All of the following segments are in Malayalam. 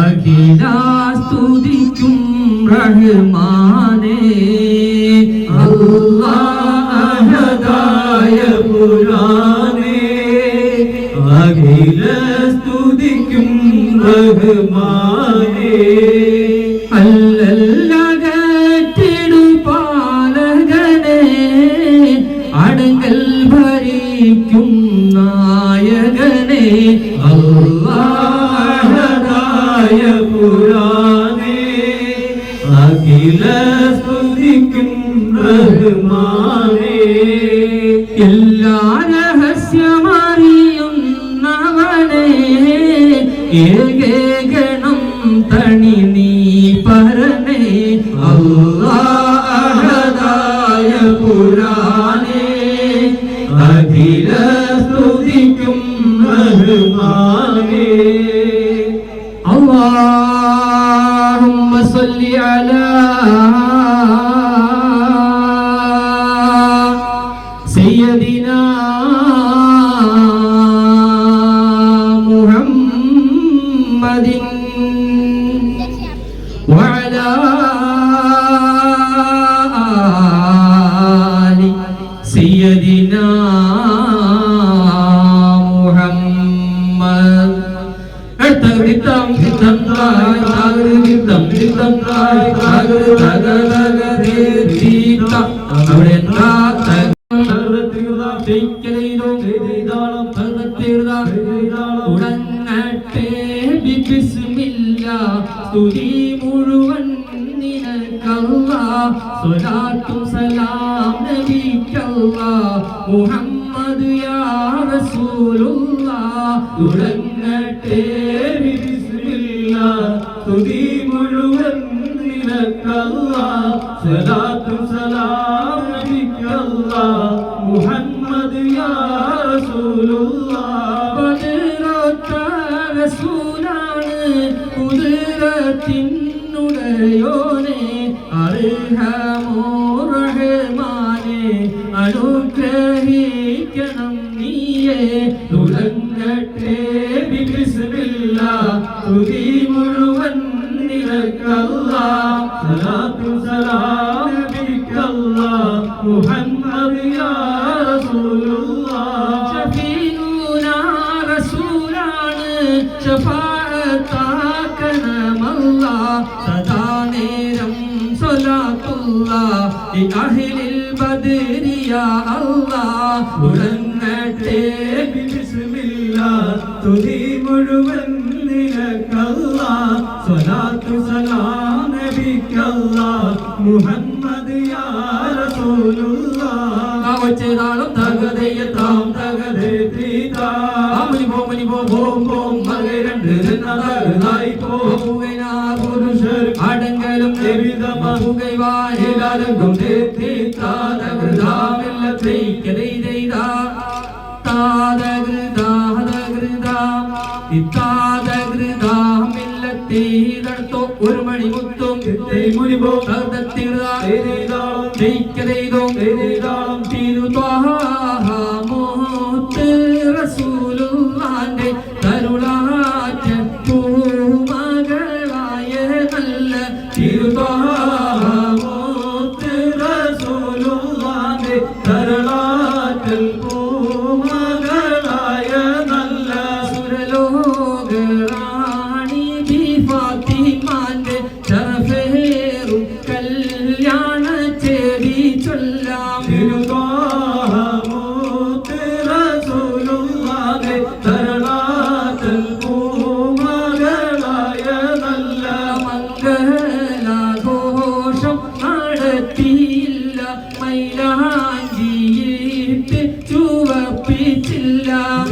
അഖിലാസ്തുതിക്കും റഹ്മാനേ. തണി നീ പരനേ അല്ലാഹദായ പുരാനേ അഖില സ്തുതിക്കും റഹ്മാനേ اللهم صل على سيدنا محمد ഉടങ്ങട്ടെ ബിസ്മില്ല സ്തുതി മുഴുവൻ സ്വലാത്തും സലാം നബിക്കല്ല. മുഹമ്മദ് യാ റസൂലുള്ള. തുടങ്ങട്ടെ ബിസ്മില്ല സ്തുതി മുഴുവൻ നിനക്കല്ല. സ്വലാത്തും സലാം നബിക്കല്ല മുഹമ്മദ് റസൂലാണ് കുതിരത്തിനുടയോനെ അർഹമോ റഹ്മാനെ അനുഗ്രഹിക്കണം നീയെ. തുടങ്ങട്ടെ. അഹ്ലിൽ ബദരി യാ ഉറങ്ങട്ടെ ബിസ്മില്ല. തുതി മുഴുവൻ നിനക്കല്ല. സ്വലാത്തു സലാം നബിക്കല്ല. മുഹമ്മദ് യാ അവച്ചതാളം തകതയത്താം തകതേ തീതാ അമനി ബോമനി ബോ ബോം ബോം മകെ രണ്ട് നന്നായി പോവുകയാ പുരുഷർ അടങ്കലും എവിധമ പുകൈവാഹിലരങ്കും തീത്താതകൃതാമില്ല തൈക്കതൈതാ ഇത്താതകൃതാമില്ലത്തീതടുത്തോ ഒരു മണി മുത്തും മുനിപോ ജയിക്കതൈതോ തിരുത്വാഹാമൂത്ത് 할렐루야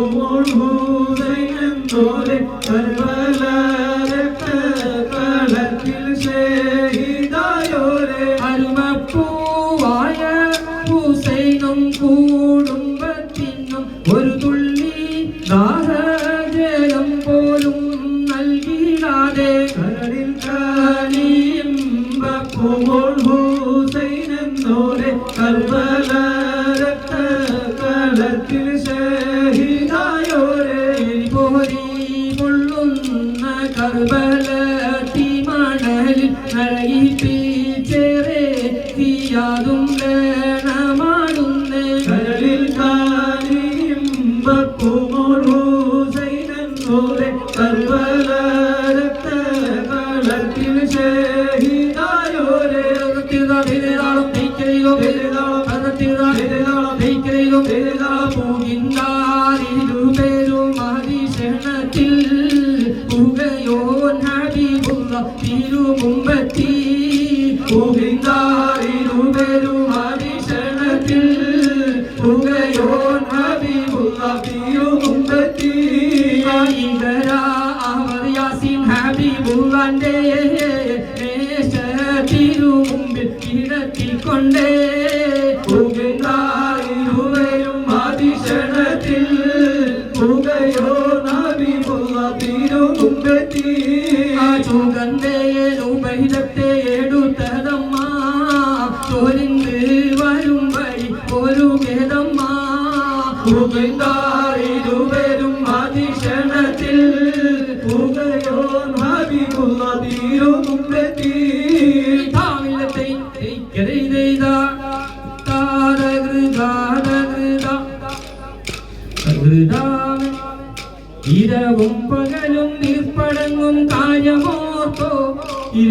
Umur hu zeynep, talep, perver. തിരുമുമ്പിൽ കിടത്തിക്കൊണ്ടേ പുകയും അതിശണത്തിൽ പുകയോ നബിമുള്ള തിരുമുമ്പെത്തി ചുഗന്ധേനുപഹിതത്തെ എടുത്തതമ്മ. ചൊരിந்து വരും വഴി ഒരു ഭേദമ്മ പുകയും അതിശണത്തിൽ പുകയോ നബിമുള്ള തിരുമുമ്പെത്തി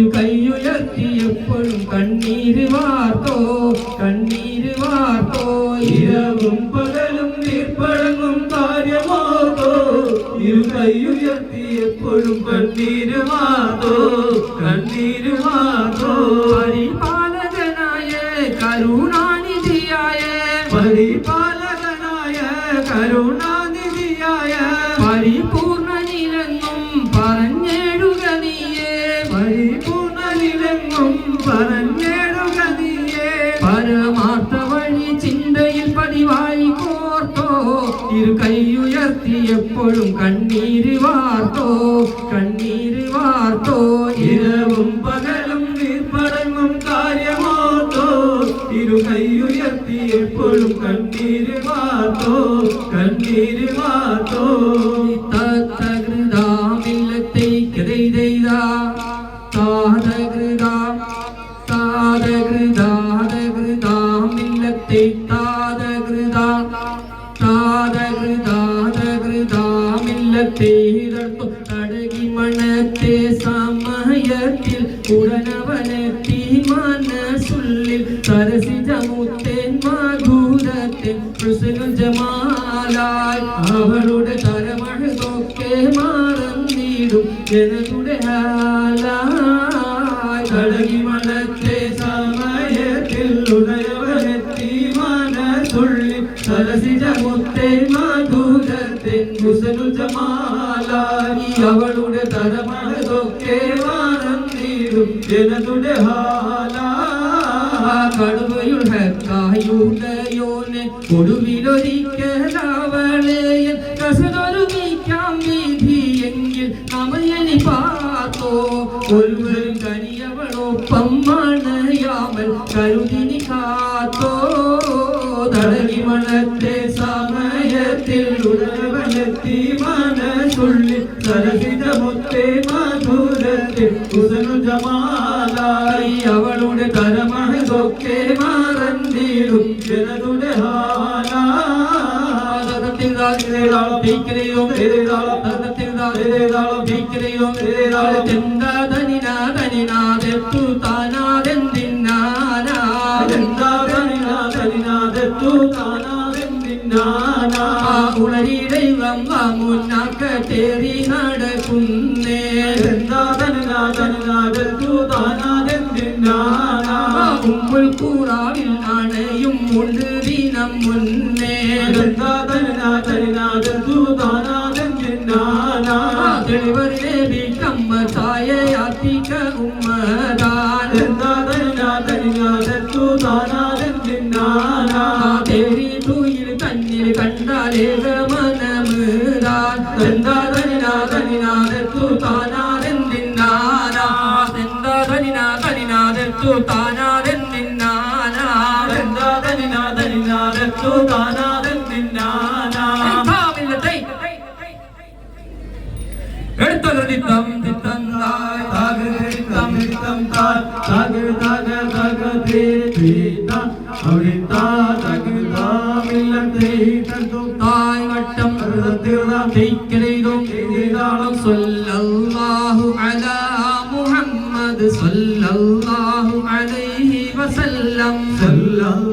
കൈയുയർത്തി എപ്പോഴും കണ്ണീര് വാർത്തോ കണ്ണീര് വാർത്തോ. ഇരവും പകലും നീർപ്പടങ്ങും കാര്യമോർത്തോ. ഇരു കൈയുയർത്തി എപ്പോഴും കണ്ണീര് വാർത്തോ. എപ്പോഴും കണ്ണീര് വാർത്തോ കണ്ണീര് വാർത്തോ ഇരവും പകലും വീർപ്പടങ്ങും കാര്യമോത്തോ ഇരു കൈയുയർത്തി എപ്പോഴും കണ്ണീര് വാർത്തോ കണ്ണീര് വാർത്തോ തകൃതാമില്ലത്തേക്കെയ്താ താതകൃതാം താതകൃതാതകൃതാമില്ലത്തെ താതകൃതാ താതകൃതാതകൃതാമില്ലത്തെ ഇതർത്തു തടകി മണത്തെ സമയത്തിൽ ഉടനവനെത്തി മനസ്സുള്ളിൽ സരസിജമുത്തേൻ മധുരത്തിൻ ഹുസ്നുൽ ജമാലായി അവളുടെ തരമഴുതൊക്കെ മാറന്നിടും ജനതുടെ ഹാലായി മധുരത്തിൻ ഹുസ്നുൽ ജമാലായി അവളുടെ തരമഴുതൊക്കെ മാറന്നിടും ജനതുടെ ഹാലായി കടുവയുൾ ഹക്കായുടയോനെ കൊടുവിലൊരിക്കലവളെയൻ കസനൊരുമിക്കാം വിധിയെങ്കിൽ നമയനി പാത്തോ ഒരുവരും കനിയവളൊപ്പം മണയാമൽ കരുതിനി കാത്തോ. തടകി മണത്തെ സമയത്തിൽ സരസിതമൊത്തെ മധുരത്തെ കുസനു ജമാലായി അവളുടെ കരമഹതൊക്കെ മറന്നിടും ജനതുടെ ഉളരി ദൈവം മുന്നാക്ക തേറി നടക്കുന്നേ ഉമ്മുൽ കൂറാവിൽ അണയും ഉണ്ട് ദിനം മുന്നേ തെളിവർ താമില്ലത്തെ എടുത്തത് തിത്തം തിത്തം തായ് തായ് വട്ടം. തൈക്കരയിലും സല്ലല്ലാഹു അലാ മുഹമ്മദ് സല്ലല്ലാഹു അലൈഹി വസല്ലം. സല്ലല്ലാഹു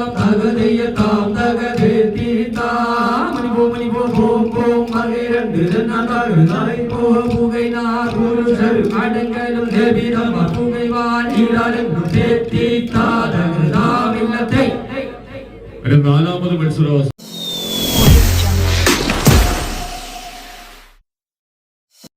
nuestros